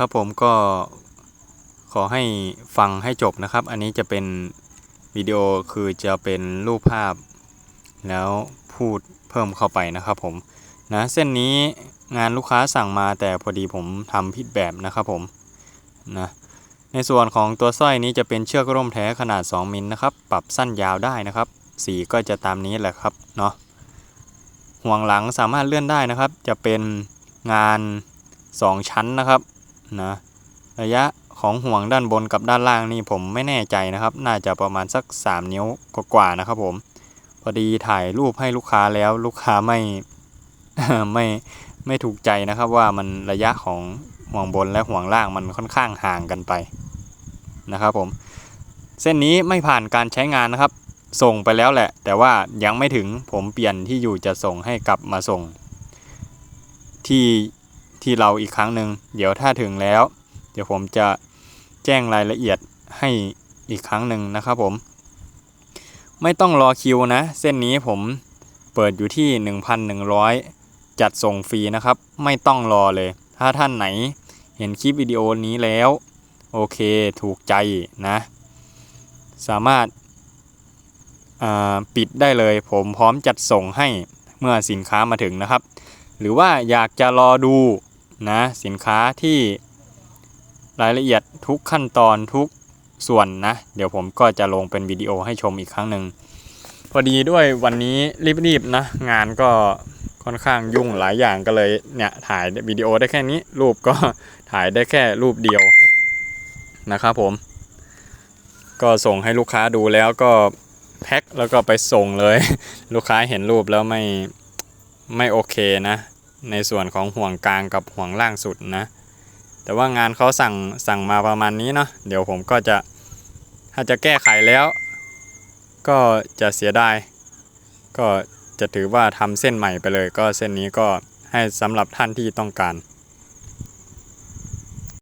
ครับผมก็ขอให้ฟังให้จบนะครับ อันนี้จะเป็นวิดีโอคือจะเป็นรูปภาพ แล้วพูดเพิ่มเข้าไปนะครับผมนะเส้นนี้งานลูกค้าสั่งมาแต่พอดีผมทำผิดแบบนะครับผมนะในส่วนของตัวสร้อยนี้จะเป็นเชือกร่มแท้ขนาด 2 มิลนะครับ ปรับสั้นยาวได้นะครับ สีก็จะตามนี้แหละครับเนาะห่วงหลังสามารถเลื่อนได้นะครับ จะเป็นงาน 2 ชั้นนะครับ นะระยะของห่วงด้านบนกับด้านล่างนี่ผมไม่แน่ใจนะครับ น่าจะประมาณสัก 3 นิ้วกว่าๆนะครับผม พอดีถ่ายรูปให้ลูกค้าแล้วลูกค้าไม่ไม่ไม่ถูกใจนะครับว่ามันระยะของห่วงบนและห่วงล่างมันค่อนข้างห่างกันไปนะครับผม เส้นนี้ไม่ผ่านการใช้งานนะครับ ส่งไปแล้วแหละ แต่ว่ายังไม่ถึงผมเปลี่ยนที่อยู่จะส่งให้กลับมาส่ง ที่ ที่เราอีกครั้งหนึ่งเดี๋ยวถ้าถึงแล้ว เดี๋ยวผมจะแจ้งรายละเอียดให้อีกครั้งหนึ่งนะครับผม ไม่ต้องรอคิวนะ เส้นนี้ผมเปิดอยู่ที่ 1,100 จัดส่งฟรีนะครับ ไม่ต้องรอเลย ถ้าท่านไหนเห็นคลิปวิดีโอนี้แล้ว โอเคถูกใจนะ สามารถาปิดได้เลย ผมพร้อมจัดส่งให้เมื่อสินค้ามาถึงนะครับ หรือว่าอยากจะรอดูนะสินค้าที่รายละเอียดทุกขั้นตอนทุกส่วนนะ เดี๋ยวผมก็จะลงเป็นวิดีโอให้ชมอีกครั้งหนึ่งพอดีด้วยวันนี้รีบๆนะ งานก็ค่อนข้างยุ่งหลายอย่างก็เลยเนี่ยถ่ายวิดีโอได้แค่นี้ รูปก็ถ่ายได้แค่รูปเดียวนะครับผม ก็ส่งให้ลูกค้าดูแล้วก็แพ็คแล้วก็ไปส่งเลย ลูกค้าเห็นรูปแล้วไม่ ไม่โอเคนะ ในส่วนของห่วงกลางกับห่วงล่างสุดนะ แต่ว่างานเขาสั่งสั่งมาประมาณนี้เนาะเดี๋ยวผมก็จะถ้าจะแก้ไขแล้ว ก็จะเสียดายก็จะถือว่าทำเส้นใหม่ไปเลย ก็เส้นนี้ก็ให้สำหรับท่านที่ต้องการ